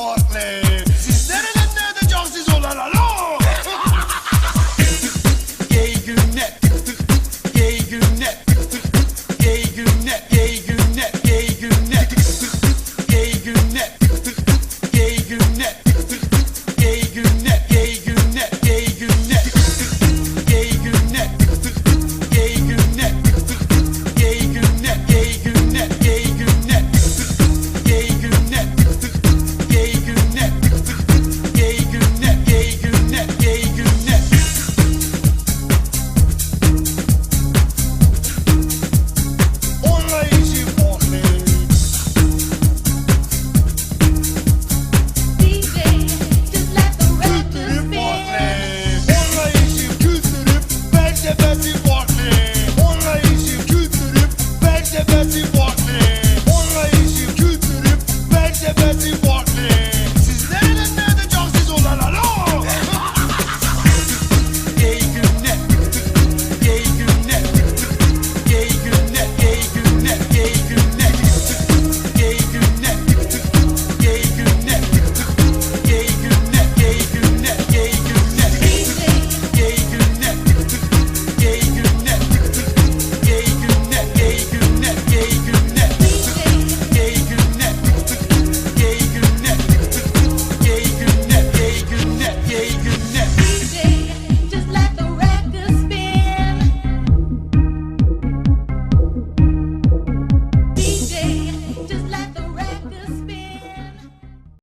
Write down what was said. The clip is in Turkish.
farklı. Siz nereden nerede cansız olan alo Gey günle tık tık tık Gey günle tık tık tık Gey günle gey